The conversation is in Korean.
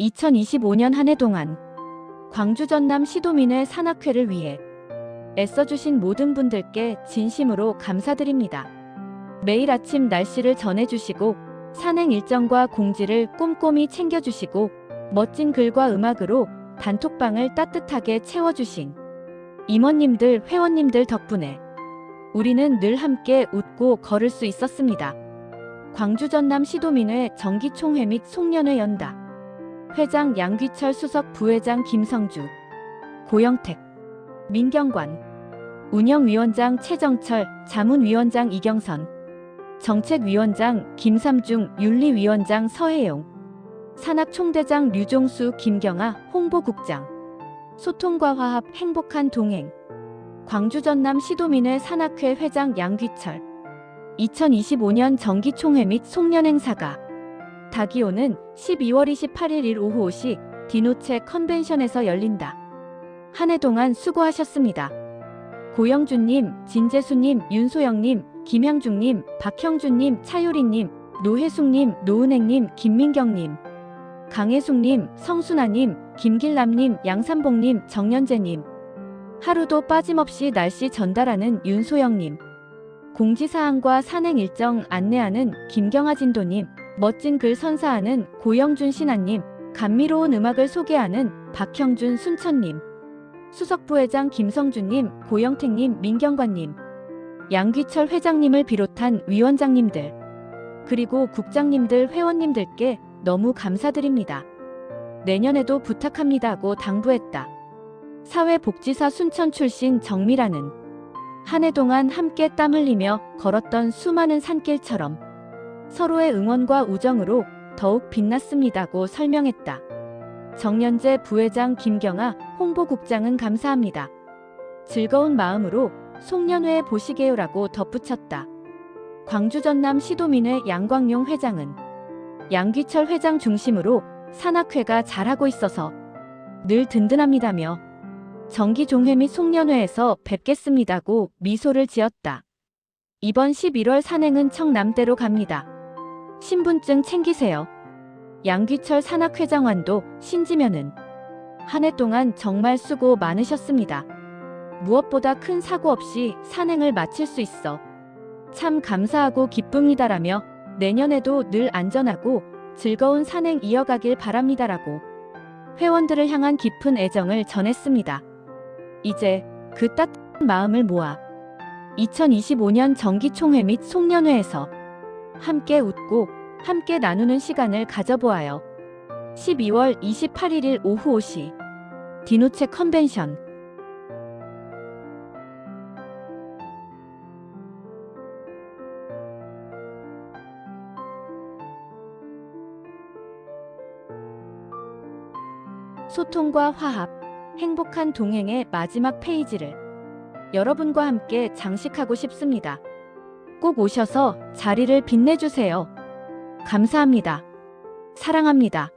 2025년 한 해 동안 광주 전남 시도민의 산악회를 위해 애써주신 모든 분들께 진심으로 감사드립니다. 매일 아침 날씨를 전해주시고 산행 일정과 공지를 꼼꼼히 챙겨주시고 멋진 글과 음악으로 단톡방을 따뜻하게 채워주신 임원님들, 회원님들 덕분에 우리는 늘 함께 웃고 걸을 수 있었습니다. 광주 전남 시도민회 정기총회 및 송년회 연다. 회장 양귀철 수석 부회장 김성주, 고영택, 민경관, 운영위원장 최정철, 자문위원장 이경선, 정책위원장 김삼중, 윤리위원장 서혜용, 산악총대장 류종수, 김경아, 홍보국장, 소통과 화합, 행복한 동행, 광주 전남 시도민회 산악회 회장 양귀철, 2025년 정기총회 및 송년행사가 다기오는 12월 28일 일 오후 5시 디노체 컨벤션에서 열린다. 한 해 동안 수고하셨습니다. 고영준님, 진재수님, 윤소영님, 김향중님, 박형준님, 차유리님, 노혜숙님, 노은행님, 김민경님, 강혜숙님, 성순아님, 김길남님, 양삼봉님, 정연재님, 하루도 빠짐없이 날씨 전달하는 윤소영님, 공지사항과 산행 일정 안내하는 김경아 진도님, 멋진 글 선사하는 고영준 신하님, 감미로운 음악을 소개하는 박형준 순천님, 수석부회장 김성준님, 고영택님, 민경관님, 양귀철 회장님을 비롯한 위원장님들, 그리고 국장님들, 회원님들께 너무 감사드립니다. 내년에도 부탁합니다 고 당부했다. 사회복지사 순천 출신 정미라는 한 해 동안 함께 땀 흘리며 걸었던 수많은 산길처럼 서로의 응원과 우정으로 더욱 빛났습니다고 설명했다. 정연재 부회장 김경아 홍보국장은 감사합니다. 즐거운 마음으로 송년회 보시게요라고 덧붙였다. 광주 전남 시도민회 양광용 회장은 양귀철 회장 중심으로 산악회가 잘하고 있어서 늘 든든합니다며 정기 종회 및 송년회에서 뵙겠습니다고 미소를 지었다. 이번 11월 산행은 청남대로 갑니다. 신분증 챙기세요. 양귀철 산악회장관도 신지면은 한 해 동안 정말 수고 많으셨습니다. 무엇보다 큰 사고 없이 산행을 마칠 수 있어 참 감사하고 기쁩니다라며 내년에도 늘 안전하고 즐거운 산행 이어가길 바랍니다라고 회원들을 향한 깊은 애정을 전했습니다. 이제 그 따뜻한 마음을 모아 2025년 정기총회 및 송년회에서 함께 웃고 함께 나누는 시간을 가져보아요. 12월 28일 오후 5시 디노체 컨벤션 소통과 화합, 행복한 동행의 마지막 페이지를 여러분과 함께 장식하고 싶습니다. 꼭 오셔서 자리를 빛내주세요. 감사합니다. 사랑합니다.